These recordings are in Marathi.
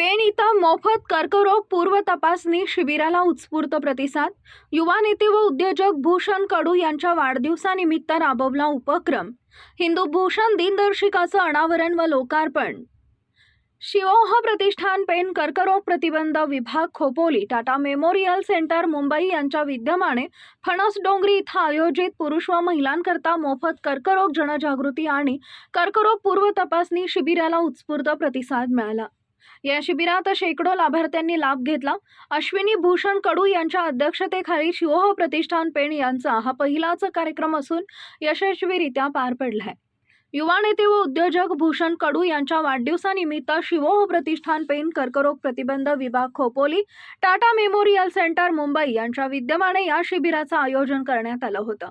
पेण इथं मोफत कर्करोग पूर्व तपासणी शिबिराला उत्स्फूर्त प्रतिसाद. युवा नेते व उद्योजक भूषण कडू यांच्या वाढदिवसानिमित्त राबवला उपक्रम. हिंदू भूषण दिनदर्शिकाचं अनावरण व लोकार्पण. शिवोह प्रतिष्ठान पेन कर्करोग प्रतिबंध विभाग खोपोली टाटा मेमोरियल सेंटर मुंबई यांच्या विद्यमाने फणस डोंगरी इथं आयोजित पुरुष व महिलांकरता मोफत कर्करोग जनजागृती आणि कर्करोग पूर्व तपासणी शिबिराला उत्स्फूर्त प्रतिसाद मिळाला. या शिबिरात शेकडो लाभार्थ्यांनी लाभ घेतला. अश्विनी भूषण कडू यांच्या अध्यक्षतेखाली शिवोह प्रतिष्ठान पेण यांचा हा पहिलाच कार्यक्रम असून यशस्वीरित्या पार पडलाय. युवा नेते व उद्योजक भूषण कडू यांच्या वाढदिवसानिमित्त शिवोह प्रतिष्ठान पेन कर्करोग प्रतिबंध विभाग खोपोली टाटा मेमोरियल सेंटर मुंबई यांच्या विद्यमाने या शिबिराचं आयोजन करण्यात आलं होतं.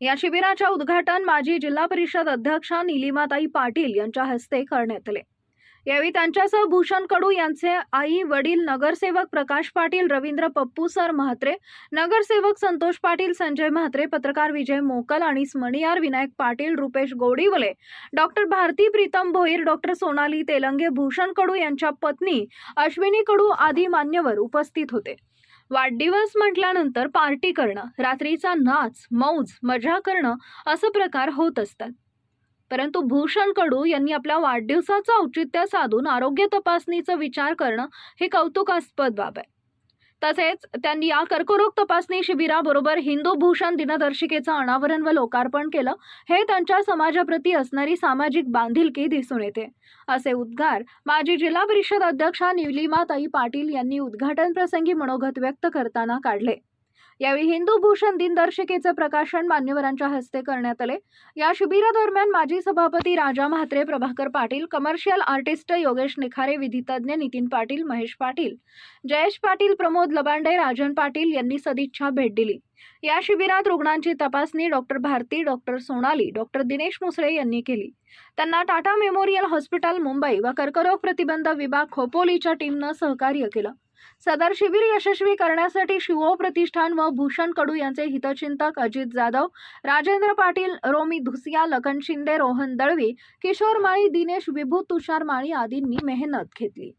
या शिबिराच्या उद्घाटन माजी जिल्हा परिषद अध्यक्षा निलिमाताई पाटील यांच्या हस्ते करण्यात आले. यावेळी त्यांच्यासह भूषण कडू यांचे आई वडील नगरसेवक प्रकाश पाटील रवींद्र पप्पू सर म्हात्रे नगरसेवक संतोष पाटील संजय म्हात्रे पत्रकार विजय मोकल आणि स्मणियार विनायक पाटील रुपेश गोडीवले. डॉक्टर भारती प्रीतम भोईर डॉक्टर सोनाली तेलंगे भूषण कडू यांच्या पत्नी अश्विनी कडू आदी मान्यवर उपस्थित होते. वाढदिवस म्हटल्यानंतर पार्टी करणं रात्रीचा नाच मौज मजा करणं असं प्रकार होत असतात. परंतु भूषण कडू यांनी आपल्या वाढदिवसाचं औचित्य साधून आरोग्य तपासणीचा विचार करणं हे कौतुकास्पद बाब आहे. तसेच त्यांनी या कर्करोग तपासणी शिबिराबरोबर हिंदू भूषण दिनदर्शिकेचं अनावरण व लोकार्पण केलं हे त्यांच्या समाजाप्रती असणारी सामाजिक बांधिलकी दिसून येते. असे उद्गार माजी जिल्हा परिषद अध्यक्षा निलिमाताई पाटील यांनी उद्घाटन प्रसंगी मनोगत व्यक्त करताना काढले. यावेळी हिंदू भूषण दिनदर्शिकेचं प्रकाशन मान्यवरांच्या हस्ते करण्यात आले. या शिबिरादरम्यान माजी सभापती राजा म्हात्रे प्रभाकर पाटील कमर्शियल आर्टिस्ट योगेश निखारे विधितज्ञ नितीन पाटील महेश पाटील जयेश पाटील प्रमोद लबांडे राजन पाटील यांनी सदिच्छा भेट दिली. या शिबिरात रुग्णांची तपासणी doctor Bharati doctor Sonali doctor Dinesh Musale यांनी केली. त्यांना टाटा मेमोरियल हॉस्पिटल मुंबई व कर्करोग प्रतिबंध विभाग खोपोलीच्या टीमनं सहकार्य केलं. सदर शिबिर यशस्वी करण्यासाठी शिवो प्रतिष्ठान व भूषण कडू यांचे हितचिंतक अजित जाधव राजेंद्र पाटील रोमी धुसिया लखन शिंदे रोहन दळवी किशोर माळी दिनेश विभू तुषार माळी आदींनी मेहनत घेतली.